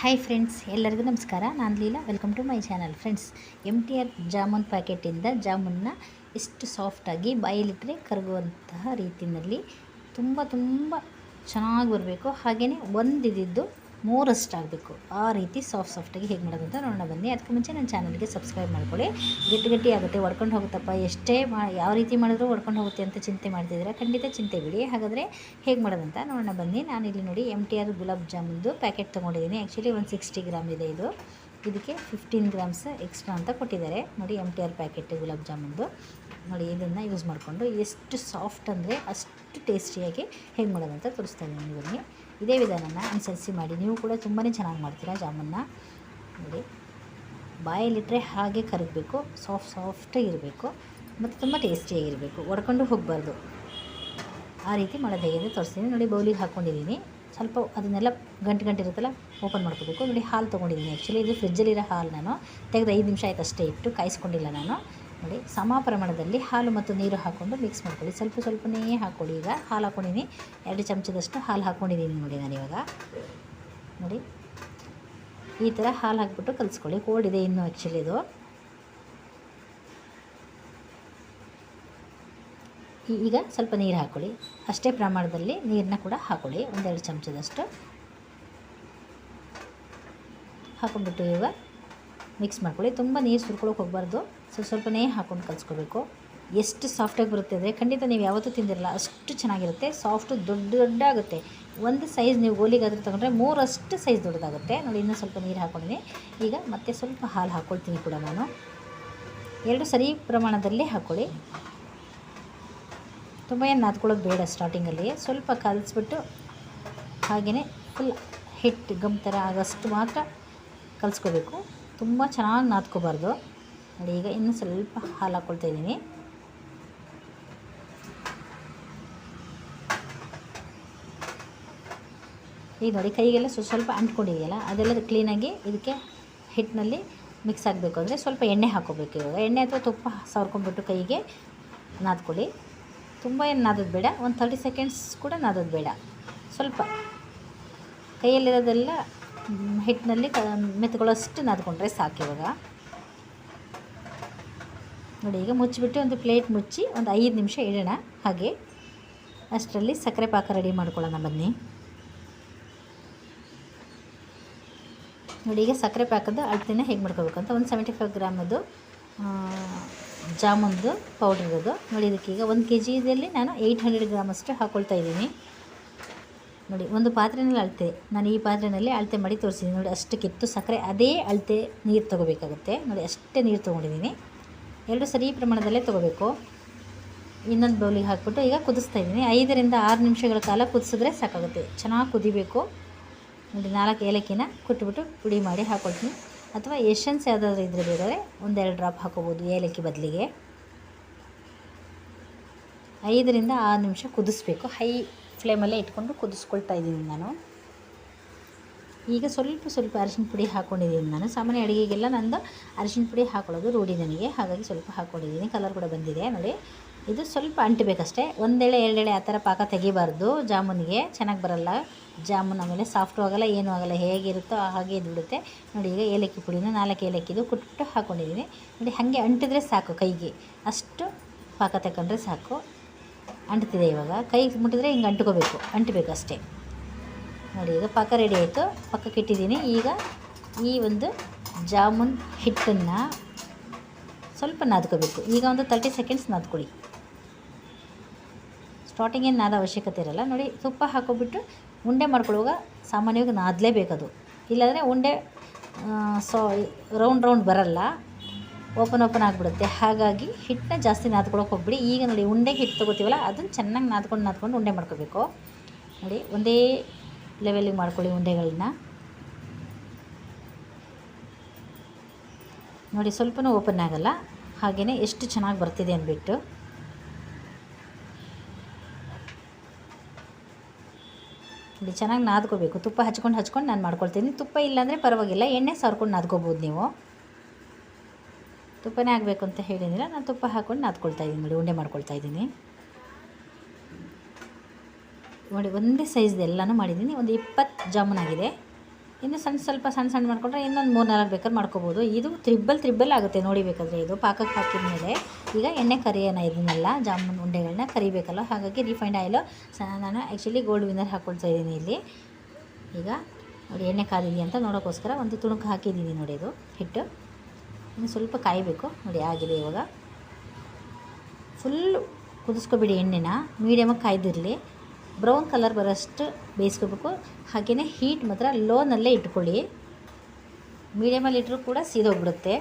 Hi friends ಎಲ್ಲರಿಗೂ ನಮಸ್ಕಾರ. ನಾನು Leela. Welcome to my channel friends M T R jamun ಪ್ಯಾಕೆಟಿಂದ ಜಾಮೂನ್ನ ಎಷ್ಟು ಸಾಫ್ಟಾಗಿ ಬಾಯಲ್ಲಿಟ್ಟರೆ ಕರಗುವಂತಹ ರೀತಿಯಲ್ಲಿ ತುಂಬ ತುಂಬ ಚೆನ್ನಾಗಿ ಬರಬೇಕು. ಹಾಗೆಯೇ ಒಂದಿದ್ದು ಮೂರಷ್ಟು ಆಗಬೇಕು. ಆ ರೀತಿ ಸಾಫ್ಟ್ ಸಾಫ್ಟಾಗಿ ಹೇಗೆ ಮಾಡೋದು ಅಂತ ನೋಡೋಣ ಬನ್ನಿ. ಅದಕ್ಕೆ ಮುಂಚೆ ನನ್ನ ಚಾನಲ್ಗೆ ಸಬ್ಸ್ಕ್ರೈಬ್ ಮಾಡ್ಕೊಳ್ಳಿ. ಗಟ್ಟಿ ಗಟ್ಟಿ ಆಗುತ್ತೆ ಒಡ್ಕೊಂಡು ಹೋಗುತ್ತಪ್ಪ. ಎಷ್ಟೇ ಮಾ, ಯಾವ ರೀತಿ ಮಾಡಿದ್ರೂ ಒಡ್ಕೊಂಡು ಹೋಗುತ್ತೆ ಅಂತ ಚಿಂತೆ ಮಾಡ್ತಿದ್ದೀರಾ? ಖಂಡಿತ ಚಿಂತೆ ಬಿಡಿ. ಹಾಗಾದರೆ ಹೇಗೆ ಮಾಡೋದಂತ ನೋಡೋಣ ಬನ್ನಿ. ನಾನು ಇಲ್ಲಿ ನೋಡಿ ಎಂ ಟಿ ಆರ್ ಗುಲಾಬ್ ಜಾಮೂನ್ದು ಪ್ಯಾಕೆಟ್ ತೊಗೊಂಡಿದ್ದೀನಿ. ಆ್ಯಕ್ಚುಲಿ ಒಂದು ಸಿಕ್ಸ್ಟಿ ಗ್ರಾಮ್ ಇದೆ ಇದು. ಇದಕ್ಕೆ ಫಿಫ್ಟೀನ್ ಗ್ರಾಮ್ಸ್ ಎಕ್ಸ್ಟ್ರಾ ಅಂತ ಕೊಟ್ಟಿದ್ದಾರೆ. ನೋಡಿ M T R packet gulab ಜಾಮೂನ್ದು. ನೋಡಿ ಇದನ್ನು ಯೂಸ್ ಮಾಡಿಕೊಂಡು ಎಷ್ಟು ಸಾಫ್ಟ್ ಅಂದರೆ ಅಷ್ಟು ಟೇಸ್ಟಿಯಾಗಿ ಹೇಗೆ ಮಾಡೋದಂತ ತೋರಿಸ್ತಾ ಇದ್ದೀನಿ ಬನ್ನಿ. ಇದೇ ವಿಧಾನನ ಅನುಸರಿಸಿ ಮಾಡಿ. ನೀವು ಕೂಡ ತುಂಬಾ ಚೆನ್ನಾಗಿ ಮಾಡ್ತೀರಾ ಜಾಮೂನ್ನ ನೋಡಿ. ಬಾಯಲ್ಲಿಟ್ಟರೆ ಹಾಗೆ ಕರಗಬೇಕು, ಸಾಫ್ಟ್ ಸಾಫ್ಟಾಗಿರಬೇಕು ಮತ್ತು ತುಂಬ ಟೇಸ್ಟಿಯಾಗಿರಬೇಕು ಒಡ್ಕೊಂಡು ಹೋಗಬಾರ್ದು. ಆ ರೀತಿ ಮಾಡೋದು ಹೇಗೆ ಅಂತ ತೋರಿಸ್ತೀನಿ. ನೋಡಿ, ಬೌಲಿಗೆ ಹಾಕ್ಕೊಂಡಿದ್ದೀನಿ ಸ್ವಲ್ಪ ಅದನ್ನೆಲ್ಲ ಗಂಟು ಗಂಟು ಇರುತ್ತಲ್ಲ, ಓಪನ್ ಮಾಡ್ಕೋಬೇಕು. ನೋಡಿ, ಹಾಲು ತೊಗೊಂಡಿದ್ದೀನಿ. ಆ್ಯಕ್ಚುಲಿ ಇದು ಫ್ರಿಜ್ಜಲ್ಲಿರೋ ಹಾಲು ನಾನು. ತೆಗೆದು ಐದು ನಿಮಿಷ ಆಯ್ತು ಅಷ್ಟೇ ಇಟ್ಟು ಕಾಯಿಸ್ಕೊಂಡಿಲ್ಲ ನಾನು. ನೋಡಿ ಸಮ ಪ್ರಮಾಣದಲ್ಲಿ ಹಾಲು ಮತ್ತು ನೀರು ಹಾಕ್ಕೊಂಡು ಮಿಕ್ಸ್ ಮಾಡ್ಕೊಳ್ಳಿ. ಸ್ವಲ್ಪ ಸ್ವಲ್ಪನೇ ಹಾಕ್ಕೊಳ್ಳಿ. ಈಗ ಹಾಲು ಹಾಕ್ಕೊಂಡಿನಿ ಎರಡು ಚಮಚದಷ್ಟು ಹಾಲು ಹಾಕ್ಕೊಂಡಿದ್ದೀನಿ ನೋಡಿ ನಾನು ಇವಾಗ. ನೋಡಿ, ಈ ಥರ ಹಾಲು ಹಾಕ್ಬಿಟ್ಟು ಕಲಿಸ್ಕೊಳ್ಳಿ. ಇದೆ ಇನ್ನೂ ಆ್ಯಕ್ಚುಲಿ ಇದು. ಈಗ ಸ್ವಲ್ಪ ನೀರು ಹಾಕ್ಕೊಳ್ಳಿ. ಅಷ್ಟೇ ಪ್ರಮಾಣದಲ್ಲಿ ನೀರನ್ನ ಕೂಡ ಹಾಕ್ಕೊಳ್ಳಿ. ಒಂದೆರಡು ಚಮಚದಷ್ಟು. ಹಾಕೊಂಡ್ಬಿಟ್ಟು ಈಗ ಮಿಕ್ಸ್ ಮಾಡ್ಕೊಳ್ಳಿ. ತುಂಬ ನೀರು ಸುರ್ಕೊಳ್ಳೋಕೆ ಹೋಗಬಾರ್ದು. ಸ್ವಲ್ಪ ಸ್ವಲ್ಪನೇ ಹಾಕ್ಕೊಂಡು ಕಲಿಸ್ಕೋಬೇಕು. ಎಷ್ಟು ಸಾಫ್ಟಾಗಿ ಬರುತ್ತೆ ಅಂದರೆ ಖಂಡಿತ ನೀವು ಯಾವತ್ತೂ ತಿಂದಿರಲ್ಲ, ಅಷ್ಟು ಚೆನ್ನಾಗಿರುತ್ತೆ. ಸಾಫ್ಟು ದೊಡ್ಡ ದೊಡ್ಡ ಆಗುತ್ತೆ ಒಂದು ಸೈಜ್ ನೀವು ಗೋಲಿಗಾದ್ರೆ ತೊಗೊಂಡ್ರೆ ಮೂರಷ್ಟು ಸೈಜ್ ದೊಡ್ಡದಾಗುತ್ತೆ. ನೋಡಿ, ಇನ್ನೂ ಸ್ವಲ್ಪ ನೀರು ಹಾಕ್ಕೊಂಡಿನಿ ಈಗ ಮತ್ತೆ ಸ್ವಲ್ಪ ಹಾಲು ಹಾಕ್ಕೊಳ್ತೀನಿ ಕೂಡ ನಾನು. ಎರಡು ಸರಿ ಪ್ರಮಾಣದಲ್ಲಿ ಹಾಕ್ಕೊಳ್ಳಿ ತುಂಬ ಏನು ನಾದ್ಕೊಳ್ಳೋದು ಬೇಡ ಸ್ಟಾರ್ಟಿಂಗಲ್ಲಿ ಸ್ವಲ್ಪ ಕಲಿಸ್ಬಿಟ್ಟು ಹಾಗೆಯೇ ಫುಲ್ ಹಿಟ್ಟು ಗಮ್ ಥರ ಆಗೋಷ್ಟು ಮಾತ್ರ ಕಲಿಸ್ಕೋಬೇಕು. ತುಂಬ ಚೆನ್ನಾಗಿ ನಾದ್ಕೋಬಾರ್ದು. ನೋಡಿ, ಈಗ ಇನ್ನೂ ಸ್ವಲ್ಪ ಹಾಲು ಹಾಕ್ಕೊಳ್ತಾ ಇದ್ದೀನಿ. ಈಗ ನೋಡಿ, ಕೈಗೆಲ್ಲ ಸ್ವಲ್ಪ ಸ್ವಲ್ಪ ಅಂಟ್ಕೊಂಡಿದೆಯಲ್ಲ, ಅದೆಲ್ಲ ಕ್ಲೀನಾಗಿ ಇದಕ್ಕೆ ಹಿಟ್ಟಿನಲ್ಲಿ ಮಿಕ್ಸ್ ಆಗಬೇಕು ಅಂದರೆ ಸ್ವಲ್ಪ ಎಣ್ಣೆ ಹಾಕೋಬೇಕು ಇವಾಗ. ಎಣ್ಣೆ ಅಥವಾ ತುಪ್ಪ ಸವರ್ಕೊಂಡ್ಬಿಟ್ಟು ಕೈಗೆ ನಾದ್ಕೊಳ್ಳಿ. ತುಂಬ ಏನು ನಾದೋದು ಬೇಡ, ಒಂದು ತರ್ಟಿ ಸೆಕೆಂಡ್ಸ್ ಕೂಡ ನಾದೋದು ಬೇಡ. ಸ್ವಲ್ಪ ಕೈಯಲ್ಲಿರೋದೆಲ್ಲ ಹಿಟ್ಟಿನಲ್ಲಿ ಕ ಮೆತ್ಕೊಳ್ಳೋಷ್ಟು ನಾದ್ಕೊಂಡ್ರೆ ಸಾಕು ಇವಾಗ. ನೋಡಿ, ಈಗ ಮುಚ್ಚಿಬಿಟ್ಟು ಒಂದು ಪ್ಲೇಟ್ ಮುಚ್ಚಿ ಒಂದು ಐದು ನಿಮಿಷ ಇಡೋಣ. ಹಾಗೆ ಅಷ್ಟರಲ್ಲಿ ಸಕ್ಕರೆ ಪಾಕ ರೆಡಿ ಮಾಡ್ಕೊಳ್ಳೋಣ ಬನ್ನಿ. ನೋಡಿ, ಈಗ ಸಕ್ಕರೆ ಪಾಕದ ಅಳತೆನ ಹೇಗೆ ಮಾಡ್ಕೋಬೇಕಂತ ಒಂದು ಸೆವೆಂಟಿ ಫೈವ್ ಗ್ರಾಮದ್ದು ಜಾಮೂನ್ದು ಪೌಡ್ರ್ ಇರೋದು. ನೋಡಿ ಇದಕ್ಕೀಗ ಒಂದು ಕೆ ಜಿದಲ್ಲಿ ನಾನು ಏಯ್ಟ್ ಹಂಡ್ರೆಡ್ ಗ್ರಾಮಷ್ಟು ಹಾಕ್ಕೊಳ್ತಾ ಇದ್ದೀನಿ. ನೋಡಿ, ಒಂದು ಪಾತ್ರೆನಲ್ಲಿ ಅಳತೆ. ನಾನು ಈ ಪಾತ್ರೆಯಲ್ಲಿ ಅಳತೆ ಮಾಡಿ ತೋರಿಸಿದ್ದೀನಿ. ನೋಡಿ, ಅಷ್ಟು ಕಿತ್ತು ಸಕ್ಕರೆ, ಅದೇ ಅಳತೆ ನೀರು ತೊಗೋಬೇಕಾಗುತ್ತೆ. ನೋಡಿ, ಅಷ್ಟೇ ನೀರು ತೊಗೊಂಡಿದ್ದೀನಿ. ಎರಡು ಸರಿ ಪ್ರಮಾಣದಲ್ಲೇ ತೊಗೋಬೇಕು. ಇನ್ನೊಂದು ಬೌಲಿಗೆ ಹಾಕ್ಬಿಟ್ಟು ಈಗ ಕುದಿಸ್ತಾ ಇದ್ದೀನಿ. ಐದರಿಂದ ಆರು ನಿಮಿಷಗಳ ಕಾಲ ಕುದಿಸಿದ್ರೆ ಸಾಕಾಗುತ್ತೆ. ಚೆನ್ನಾಗಿ ಕುದಿಬೇಕು. ನೋಡಿ, ನಾಲ್ಕು ಏಲಕ್ಕಿನ ಕುಟ್ಬಿಟ್ಟು ಪುಡಿ ಮಾಡಿ ಹಾಕ್ಕೊಳ್ತೀನಿ ಅಥವಾ ಎಶನ್ಸ್ ಯಾವುದಾದ್ರೂ ಇದ್ರೆ ಬೇಕಾದರೆ ಒಂದೆರಡು ಡ್ರಾಪ್ ಹಾಕೋಬೋದು ಏಲಕ್ಕಿ ಬದಲಿಗೆ. ಐದರಿಂದ ಆರು ನಿಮಿಷ ಕುದಿಸ್ಬೇಕು. ಹೈ ಫ್ಲೇಮಲ್ಲೇ ಇಟ್ಕೊಂಡು ಕುದಿಸ್ಕೊಳ್ತಾ ಇದ್ದೀನಿ ನಾನು. ಈಗ ಸ್ವಲ್ಪ ಸ್ವಲ್ಪ ಅರಿಶಿನ ಪುಡಿ ಹಾಕ್ಕೊಂಡಿದ್ದೀನಿ ನಾನು. ಸಾಮಾನ್ಯ ಅಡುಗೆಗೆಲ್ಲ ನಂದು ಅರಿಶಿನ ಪುಡಿ ಹಾಕೊಳ್ಳೋದು ರೂಢಿ ನನಗೆ. ಹಾಗಾಗಿ ಸ್ವಲ್ಪ ಹಾಕ್ಕೊಂಡಿದ್ದೀನಿ ಕಲರ್ ಕೂಡ ಬಂದಿದೆ ನೋಡಿ. ಇದು ಸ್ವಲ್ಪ ಅಂಟಬೇಕಷ್ಟೇ. ಒಂದೇಳೆ, ಎರಡೆಳೆ ಆ ಥರ ಪಾಕ ತೆಗಿಬಾರ್ದು ಜಾಮೂನಿಗೆ. ಚೆನ್ನಾಗಿ ಬರಲ್ಲ. ಜಾಮೂನ್ ಆಮೇಲೆ ಸಾಫ್ಟು ಆಗಲ್ಲ, ಏನೂ ಆಗಲ್ಲ. ಹೇಗಿರುತ್ತೋ ಹಾಗೆ ಇದು ಬಿಡುತ್ತೆ. ನೋಡಿ ಈಗ ಏಲಕ್ಕಿ ಪುಡಿನ ನಾಲ್ಕು ಏಲಕ್ಕಿದು ಕುಟ್ಬಿಟ್ಟು ಹಾಕ್ಕೊಂಡಿದ್ದೀನಿ ನೋಡಿ ಹಾಗೆ ಅಂಟಿದ್ರೆ ಸಾಕು ಕೈಗೆ. ಅಷ್ಟು ಪಾಕ ತಗೊಂಡ್ರೆ ಸಾಕು. ಅಂಟ್ತಿದೆ ಇವಾಗ. ಕೈಗೆ ಮುಟ್ಟಿದ್ರೆ ಹಿಂಗೆ ಅಂಟ್ಕೋಬೇಕು. ಅಂಟಬೇಕು ಅಷ್ಟೇ. ನೋಡಿ, ಈಗ ಪಾಕ ರೆಡಿ ಆಯಿತು. ಪಕ್ಕಕ್ಕೆ ಇಟ್ಟಿದ್ದೀನಿ. ಈಗ ಈ ಒಂದು ಜಾಮೂನ್ ಹಿಟ್ಟನ್ನು ಸ್ವಲ್ಪ ನಾದ್ಕೋಬೇಕು. ಈಗ ಒಂದು ತರ್ಟಿ ಸೆಕೆಂಡ್ಸ್ ನಾದ್ಕೊಳ್ಳಿ. ಸ್ಟಾರ್ಟಿಂಗ್ ಏನು ನಾದ ಅವಶ್ಯಕತೆ ಇರಲ್ಲ. ನೋಡಿ, ತುಪ್ಪ ಹಾಕೋಬಿಟ್ಟು ಉಂಡೆ ಮಾಡ್ಕೊಳ್ಳುವಾಗ ಸಾಮಾನ್ಯವಾಗಿ ನಾದಲೇಬೇಕದು. ಇಲ್ಲಾಂದರೆ ಉಂಡೆ ಸೊ ರೌಂಡ್ ರೌಂಡ್ ಬರಲ್ಲ. ಓಪನ್ ಓಪನ್ ಆಗಿಬಿಡುತ್ತೆ. ಹಾಗಾಗಿ ಹಿಟ್ಟನ್ನ ಜಾಸ್ತಿ ನಾದ್ಕೊಳಕ್ಕೆ ಹೋಗ್ಬಿಡಿ. ಈಗ ನೋಡಿ ಉಂಡೆಗೆ ಹಿಟ್ಟು ತೊಗೋತೀವಲ್ಲ, ಅದನ್ನು ಚೆನ್ನಾಗಿ ನಾದ್ಕೊಂಡು ನಾದ್ಕೊಂಡು ಉಂಡೆ ಮಾಡ್ಕೋಬೇಕು. ನೋಡಿ, ಒಂದೇ ಲೆವೆಲಿಗೆ ಮಾಡ್ಕೊಳ್ಳಿ ಉಂಡೆಗಳನ್ನ ನೋಡಿ, ಸ್ವಲ್ಪನೂ ಓಪನ್ ಆಗಲ್ಲ. ಹಾಗೆಯೇ ಎಷ್ಟು ಚೆನ್ನಾಗಿ ಬರ್ತಿದೆ ಅಂದ್ಬಿಟ್ಟು. ನೋಡಿ, ಚೆನ್ನಾಗಿ ನಾದ್ಕೋಬೇಕು. ತುಪ್ಪ ಹಚ್ಕೊಂಡು ಹಚ್ಕೊಂಡು ನಾನು ಮಾಡ್ಕೊಳ್ತೀನಿ. ತುಪ್ಪ ಇಲ್ಲಾಂದರೆ ಪರವಾಗಿಲ್ಲ. ಎಣ್ಣೆ ಸಾರ್ಕೊಂಡು ನಾದ್ಕೋಬೋದು ನೀವು. ತುಪ್ಪನೇ ಆಗಬೇಕು ಅಂತ ಹೇಳಿದಿಲ್ಲ ನಾನು ತುಪ್ಪ ಹಾಕ್ಕೊಂಡು ನಾದ್ಕೊಳ್ತಾ ಇದ್ದೀನಿ ನೋಡಿ, ಉಂಡೆ ಮಾಡ್ಕೊಳ್ತಾ ಇದ್ದೀನಿ. ನೋಡಿ, ಒಂದೇ ಸೈಜ್ದು ಎಲ್ಲನೂ ಮಾಡಿದ್ದೀನಿ. ಒಂದು ಇಪ್ಪತ್ತು ಜಾಮೂನ್ ಆಗಿದೆ. ಇನ್ನು ಸಣ್ಣ ಸ್ವಲ್ಪ ಸಣ್ಣ ಸಣ್ಣ ಮಾಡ್ಕೊಂಡ್ರೆ ಇನ್ನೊಂದು ಮೂರು ನಾಲ್ಕು ಬೇಕಾದ್ರೆ ಮಾಡ್ಕೋಬೋದು. ಇದು ತ್ರಿಬ್ಬಲ್ ತ್ರಿಬ್ಬಲ್ ಆಗುತ್ತೆ ನೋಡಿ ಬೇಕಾದರೆ ಇದು. ಪಾಕಕ್ಕೆ ಹಾಕಿದ ಮೇಲೆ ಈಗ ಎಣ್ಣೆ ಕರಿಯೋಣ ಇದನ್ನೆಲ್ಲ ಜಾಮೂನ್ ಉಂಡೆಗಳನ್ನ ಕರಿಬೇಕಲ್ಲ ಹಾಗಾಗಿ ರಿಫೈಂಡ್ ಆಯಿಲು ನಾನು ಆ್ಯಕ್ಚುಲಿ ಗೋಲ್ಡ್ ವಿನ್ನರ್ ಹಾಕ್ಕೊಳ್ತಾ ಇದ್ದೀನಿ ಇಲ್ಲಿ. ಈಗ ನೋಡಿ, ಎಣ್ಣೆ ಕಾದಿದೆಯಾ ಅಂತ ನೋಡೋಕ್ಕೋಸ್ಕರ ಒಂದು ತುಣುಕು ಹಾಕಿದ್ದೀನಿ ನೋಡಿ ಇದು ಹಿಟ್ಟು. ಇನ್ನು ಸ್ವಲ್ಪ ಕಾಯಬೇಕು. ನೋಡಿ, ಆಗಿದೆ ಇವಾಗ. ಫುಲ್ಲು ಕುದಿಸ್ಕೊಬಿಡಿ ಎಣ್ಣೆನ. ಮೀಡಿಯಮಾಗಿ ಕಾಯ್ದಿರಲಿ. ಬ್ರೌನ್ ಕಲರ್ ಬರೋಷ್ಟು ಬೇಯಿಸ್ಕೋಬೇಕು. ಹಾಗೆಯೇ ಹೀಟ್ ಮಾತ್ರ ಲೋನಲ್ಲೇ ಇಟ್ಕೊಳ್ಳಿ. ಮೀಡಿಯಮಲ್ಲಿ ಇಟ್ಟರೂ ಕೂಡ ಸೀದೋಗ್ಬಿಡುತ್ತೆ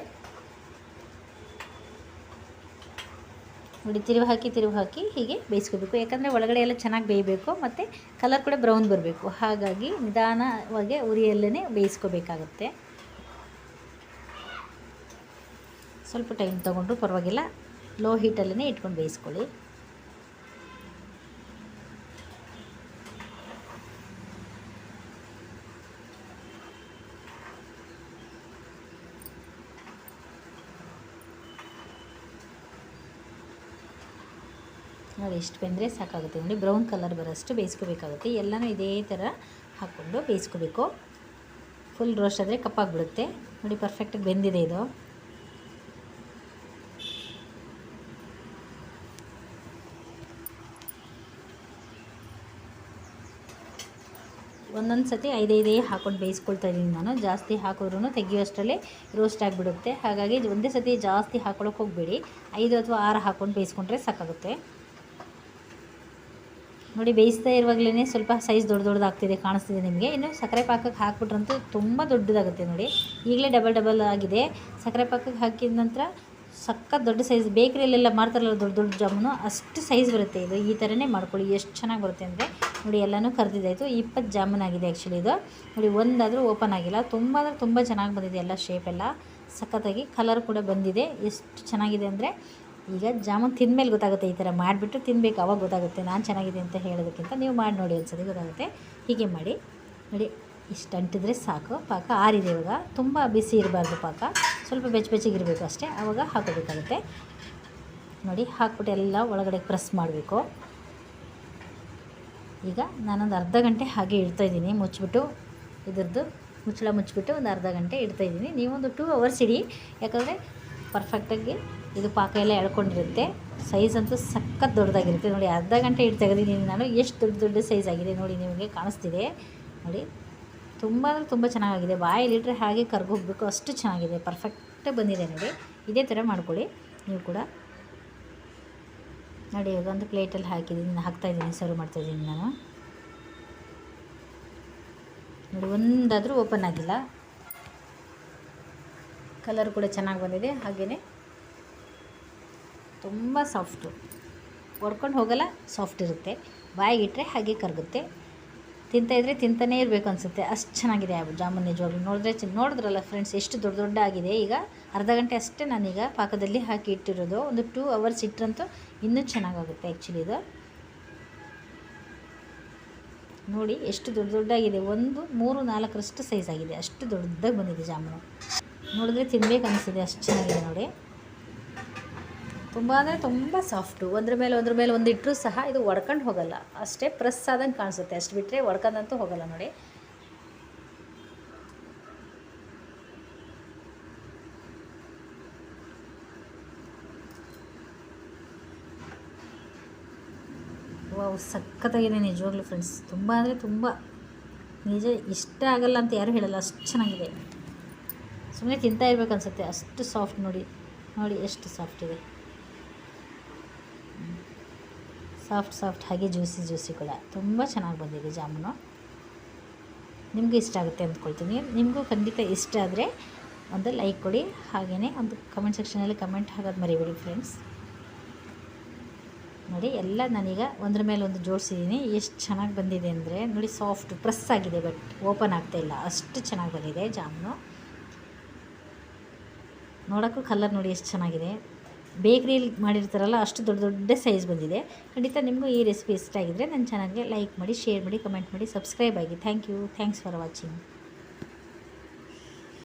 ನೋಡಿ, ತಿರುವು ಹಾಕಿ ತಿರುವು ಹಾಕಿ ಹೀಗೆ ಬೇಯಿಸ್ಕೋಬೇಕು. ಯಾಕಂದರೆ ಒಳಗಡೆ ಎಲ್ಲ ಚೆನ್ನಾಗಿ ಬೇಯಬೇಕು ಮತ್ತು ಕಲರ್ ಕೂಡ ಬ್ರೌನ್ ಬರಬೇಕು. ಹಾಗಾಗಿ ನಿಧಾನವಾಗಿ ಉರಿಯಲ್ಲೇ ಬೇಯಿಸ್ಕೋಬೇಕಾಗುತ್ತೆ. ಸ್ವಲ್ಪ ಟೈಮ್ ತೊಗೊಂಡ್ರು ಪರವಾಗಿಲ್ಲ. ಲೋ ಹೀಟಲ್ಲೇ ಇಟ್ಕೊಂಡು ಬೇಯಿಸ್ಕೊಳ್ಳಿ. ನೋಡಿ ಎಷ್ಟು ಬೆಂದರೆ ಸಾಕಾಗುತ್ತೆ ನೋಡಿ. ಬ್ರೌನ್ ಕಲರ್ ಬರೋಷ್ಟು ಬೇಯಿಸ್ಕೋಬೇಕಾಗುತ್ತೆ. ಎಲ್ಲನೂ ಇದೇ ಥರ ಹಾಕ್ಕೊಂಡು ಬೇಯಿಸ್ಕೋಬೇಕು. ಫುಲ್ ರೋಸ್ಟ್ ಆದರೆ ಕಪ್ಪಾಗಿಬಿಡುತ್ತೆ. ನೋಡಿ ಪರ್ಫೆಕ್ಟಾಗಿ ಬೆಂದಿದೆ ಇದು. ಒಂದೊಂದು ಸತಿ ಐದೈದೇ ಹಾಕೊಂಡು ಬೇಯಿಸ್ಕೊಳ್ತಾ ಇದ್ದೀನಿ ನಾನು. ಜಾಸ್ತಿ ಹಾಕಿದ್ರೂ ತೆಗಿಯೋಷ್ಟರಲ್ಲೇ ರೋಸ್ಟ್ ಆಗಿಬಿಡುತ್ತೆ. ಹಾಗಾಗಿ ಒಂದೇ ಸತಿ ಜಾಸ್ತಿ ಹಾಕೊಳ್ಳೋಕೆ ಹೋಗಬೇಡಿ. ಐದು ಅಥವಾ ಆರು ಹಾಕ್ಕೊಂಡು ಬೇಯಿಸ್ಕೊಂಡ್ರೆ ಸಾಕಾಗುತ್ತೆ. ನೋಡಿ, ಬೇಯಿಸ್ತಾ ಇರುವಾಗಲೇ ಸ್ವಲ್ಪ ಸೈಜ್ ದೊಡ್ಡ ದೊಡ್ಡದಾಗ್ತಿದೆ ಕಾಣಿಸ್ತಿದೆ ನಿಮಗೆ. ಇನ್ನು ಸಕ್ಕರೆ ಪಾಕಕ್ಕೆ ಹಾಕ್ಬಿಟ್ರಂತೂ ತುಂಬ ದೊಡ್ಡದಾಗುತ್ತೆ ನೋಡಿ. ಈಗಲೇ ಡಬಲ್ ಡಬಲ್ ಆಗಿದೆ. ಸಕ್ಕರೆ ಪಾಕಕ್ಕೆ ಹಾಕಿದ ನಂತರ ಸಕ್ಕ ದೊಡ್ಡ ಸೈಜ್ ಬೇಕರಿಯಲ್ಲೆಲ್ಲ ಮಾಡ್ತಾರಲ್ಲ ದೊಡ್ಡ ದೊಡ್ಡ ಜಾಮೂನು, ಅಷ್ಟು ಸೈಜ್ ಬರುತ್ತೆ ಇದು. ಈ ಥರನೇ ಮಾಡ್ಕೊಳ್ಳಿ. ಎಷ್ಟು ಚೆನ್ನಾಗಿ ಬರುತ್ತೆ ಅಂದರೆ ನೋಡಿ, ಎಲ್ಲನೂ ಕರೆದಿದ್ದಾಯಿತು. ಇಪ್ಪತ್ತು ಜಾಮೂನ್ ಆಗಿದೆ ಆ್ಯಕ್ಚುಲಿ ಇದು. ನೋಡಿ, ಒಂದಾದರೂ ಓಪನ್ ಆಗಿಲ್ಲ. ತುಂಬ ಅಂದರೆ ತುಂಬ ಚೆನ್ನಾಗಿ ಬಂದಿದೆ ಎಲ್ಲ ಶೇಪೆಲ್ಲ ಸಖತ್ತಾಗಿ ಕಲರ್ ಕೂಡ ಬಂದಿದೆ. ಎಷ್ಟು ಚೆನ್ನಾಗಿದೆ ಅಂದರೆ, ಈಗ ಜಾಮೂನ್ ತಿಂದಮೇಲೆ ಗೊತ್ತಾಗುತ್ತೆ ಈ ಥರ ಮಾಡಿಬಿಟ್ಟು ತಿನ್ಬೇಕು, ಅವಾಗ ಗೊತ್ತಾಗುತ್ತೆ ನಾನು ಚೆನ್ನಾಗಿದೆ ಅಂತ ಹೇಳೋದಕ್ಕಿಂತ ನೀವು ಮಾಡಿ ನೋಡಿ ಒಂದ್ಸತಿ ಗೊತ್ತಾಗುತ್ತೆ. ಹೀಗೆ ಮಾಡಿ. ನೋಡಿ, ಇಷ್ಟು ಅಂಟಿದ್ರೆ ಸಾಕು. ಪಾಕ ಆರಿದೆ ಇವಾಗ. ತುಂಬ ಬಿಸಿ ಇರಬಾರ್ದು ಪಾಕ. ಸ್ವಲ್ಪ ಬೆಚ್ಚ ಇರಬೇಕು ಅಷ್ಟೇ. ಆವಾಗ ಹಾಕೋಬೇಕಾಗುತ್ತೆ. ನೋಡಿ, ಹಾಕ್ಬಿಟ್ಟು ಎಲ್ಲ ಒಳಗಡೆ ಪ್ರೆಸ್ ಮಾಡಬೇಕು. ಈಗ ನಾನೊಂದು ಅರ್ಧ ಗಂಟೆ ಹಾಗೆ ಇಡ್ತಾ ಇದ್ದೀನಿ. ಮುಚ್ಚಿಬಿಟ್ಟು ಇದ್ರದ್ದು ಮುಚ್ಚಳ ಮುಚ್ಚಿಬಿಟ್ಟು ಒಂದು ಅರ್ಧ ಗಂಟೆ ಇಡ್ತಾ ಇದ್ದೀನಿ. ನೀವೊಂದು ಟೂ ಅವರ್ಸ್ ಇಡಿ. ಯಾಕಂದರೆ ಪರ್ಫೆಕ್ಟಾಗಿ ಇದು ಪಾಕ ಎಲ್ಲ ಎಳ್ಕೊಂಡಿರುತ್ತೆ. ಸೈಜ್ ಅಂತೂ ಸಖತ್ ದೊಡ್ಡದಾಗಿರುತ್ತೆ. ನೋಡಿ, ಅರ್ಧ ಗಂಟೆ ಇಟ್ಟು ತೆಗೆದಿದ್ದೀನಿ ನಾನು. ಎಷ್ಟು ದೊಡ್ಡ ದೊಡ್ಡ ಸೈಜ್ ಆಗಿದೆ ನೋಡಿ, ನಿಮಗೆ ಕಾಣಿಸ್ತಿದೆ. ನೋಡಿ, ತುಂಬ ಅಂದರೆ ತುಂಬ ಚೆನ್ನಾಗಿದೆ ಬಾಯಲ್ಲಿಟ್ಟರೆ ಹಾಗೆ ಕರ್ಗೋಗ್ಬೇಕು. ಅಷ್ಟು ಚೆನ್ನಾಗಿದೆ. ಪರ್ಫೆಕ್ಟಾಗಿ ಬಂದಿದೆ ನೋಡಿ. ಇದೇ ಥರ ಮಾಡ್ಕೊಳ್ಳಿ. ನೀವು ಕೂಡ ನೋಡಿ ಇವಾಗ ಒಂದು ಪ್ಲೇಟಲ್ಲಿ ಹಾಕಿದ್ದೀನಿ. ಹಾಕ್ತಾಯಿದ್ದೀನಿ ಸರ್ವ್ ಮಾಡ್ತಾಯಿದ್ದೀನಿ ನಾನು. ನೋಡಿ, ಒಂದಾದರೂ ಓಪನ್ ಆಗಿಲ್ಲ. ಕಲರ್ ಕೂಡ ಚೆನ್ನಾಗಿ ಬಂದಿದೆ ಹಾಗೆಯೇ ತುಂಬ ಸಾಫ್ಟು. ಒಡ್ಕೊಂಡು ಹೋಗಲ್ಲ, ಸಾಫ್ಟ್ ಇರುತ್ತೆ. ಬಾಯಿಗಿಟ್ಟರೆ ಹಾಗೆ ಕರಗುತ್ತೆ. ತಿಂತಾಯಿದ್ರೆ ತಿಂತಾನೇ ಇರಬೇಕು ಅನಿಸುತ್ತೆ. ಅಷ್ಟು ಚೆನ್ನಾಗಿದೆ ಆ ಜಾಮೂನ್ ನಿಜವಾಗ್ಲೂ. ನೋಡಿದ್ರೆ ನೋಡಿದ್ರಲ್ಲ ಫ್ರೆಂಡ್ಸ್ ಎಷ್ಟು ದೊಡ್ಡ ದೊಡ್ಡ ಆಗಿದೆ. ಈಗ ಅರ್ಧ ಗಂಟೆ ಅಷ್ಟೇ ನಾನೀಗ ಪಾಕದಲ್ಲಿ ಹಾಕಿ ಇಟ್ಟಿರೋದು. ಒಂದು ಟೂ ಅವರ್ಸ್ ಇಟ್ಟರಂತೂ ಇನ್ನೂ ಚೆನ್ನಾಗಾಗುತ್ತೆ ಆ್ಯಕ್ಚುಲಿ ಇದು. ನೋಡಿ, ಎಷ್ಟು ದೊಡ್ಡ ದೊಡ್ಡಾಗಿದೆ ಒಂದು, ಮೂರು, ನಾಲ್ಕರಷ್ಟು ಸೈಜ್ ಆಗಿದೆ. ಅಷ್ಟು ದೊಡ್ಡದಾಗಿ ಬಂದಿದೆ ಜಾಮೂನು. ನೋಡಿದ್ರೆ ತಿನ್ಬೇಕು ಅನಿಸಿದೆ. ಅಷ್ಟು ಚೆನ್ನಾಗಿದೆ ನೋಡಿ. ತುಂಬ ಅಂದರೆ ತುಂಬ ಸಾಫ್ಟು ಒಂದ್ರ ಮೇಲೆ ಒಂದ್ರ ಮೇಲೆ ಒಂದು ಇಟ್ಟರೂ ಸಹ ಇದು ಒಡ್ಕೊಂಡು ಹೋಗಲ್ಲ. ಅಷ್ಟೇ ಪ್ರೆಸ್ ಆದಂಗೆ ಕಾಣಿಸುತ್ತೆ. ಅಷ್ಟು ಬಿಟ್ಟರೆ ಒಡ್ಕೊಂಡಂತೂ ಹೋಗಲ್ಲ ನೋಡಿ. ವಾವ್, ಸಖತ್ತಾಗಿದೆ ನಿಜವಾಗ್ಲೂ ಫ್ರೆಂಡ್ಸ್ ತುಂಬ ಅಂದರೆ ತುಂಬ. ನಿಜ ಇಷ್ಟ ಆಗಲ್ಲ ಅಂತ ಯಾರೂ ಹೇಳಲ್ಲ. ಅಷ್ಟು ಚೆನ್ನಾಗಿದೆ. ಸುಮ್ಮನೆ ತಿಂತಾ ಇರ್ಬೇಕು ಅನ್ಸುತ್ತೆ ಅಷ್ಟು ಸಾಫ್ಟ್ ನೋಡಿ. ನೋಡಿ, ಎಷ್ಟು ಸಾಫ್ಟ್ ಇದೆ. ಸಾಫ್ಟ್ ಸಾಫ್ಟ್ ಹಾಗೆ ಜ್ಯೂಸಿ ಜ್ಯೂಸಿ ಕೂಡ. ತುಂಬ ಚೆನ್ನಾಗಿ ಬಂದಿದೆ ಜಾಮೂನು. ನಿಮಗೂ ಇಷ್ಟ ಆಗುತ್ತೆ ಅಂದ್ಕೊಳ್ತೀನಿ. ನಿಮಗೂ ಖಂಡಿತ ಇಷ್ಟ ಆದರೆ ಒಂದು ಲೈಕ್ ಕೊಡಿ. ಹಾಗೆಯೇ ಒಂದು ಕಮೆಂಟ್ ಸೆಕ್ಷನಲ್ಲಿ ಕಮೆಂಟ್ ಹಾಕೋದು ಮರಿಬೇಡಿ ಫ್ರೆಂಡ್ಸ್ ನೋಡಿ, ಎಲ್ಲ ನಾನೀಗ ಒಂದ್ರ ಮೇಲೆ ಒಂದು ಜೋಡಿಸಿದ್ದೀನಿ ಎಷ್ಟು ಚೆನ್ನಾಗಿ ಬಂದಿದೆ ಅಂದರೆ, ನೋಡಿ ಸಾಫ್ಟ್ ಪ್ರೆಸ್ ಆಗಿದೆ ಬಟ್ ಓಪನ್ ಆಗ್ತಾ ಇಲ್ಲ. ಅಷ್ಟು ಚೆನ್ನಾಗಿ ಬಂದಿದೆ ಜಾಮೂನು. ನೋಡೋಕ್ಕೂ ಕಲರ್ ನೋಡಿ ಎಷ್ಟು ಚೆನ್ನಾಗಿದೆ. ಬೇಕ್ರಿಯಲ್ಲಿ ಮಾಡಿರ್ತಾರಲ್ಲ, ಅಷ್ಟು ದೊಡ್ಡ ದೊಡ್ಡ ಸೈಜ್ ಬಂದಿದೆ. ಖಂಡಿತ ನಿಮಗೂ ಈ ರೆಸಿಪಿ ಇಷ್ಟ ಆಗಿದ್ದರೆ ನನ್ನ ಚಾನಲ್ಗೆ ಲೈಕ್ ಮಾಡಿ ಶೇರ್ ಮಾಡಿ ಕಮೆಂಟ್ ಮಾಡಿ ಸಬ್ಸ್ಕ್ರೈಬ್ ಆಗಿ. Thank you thanks for watching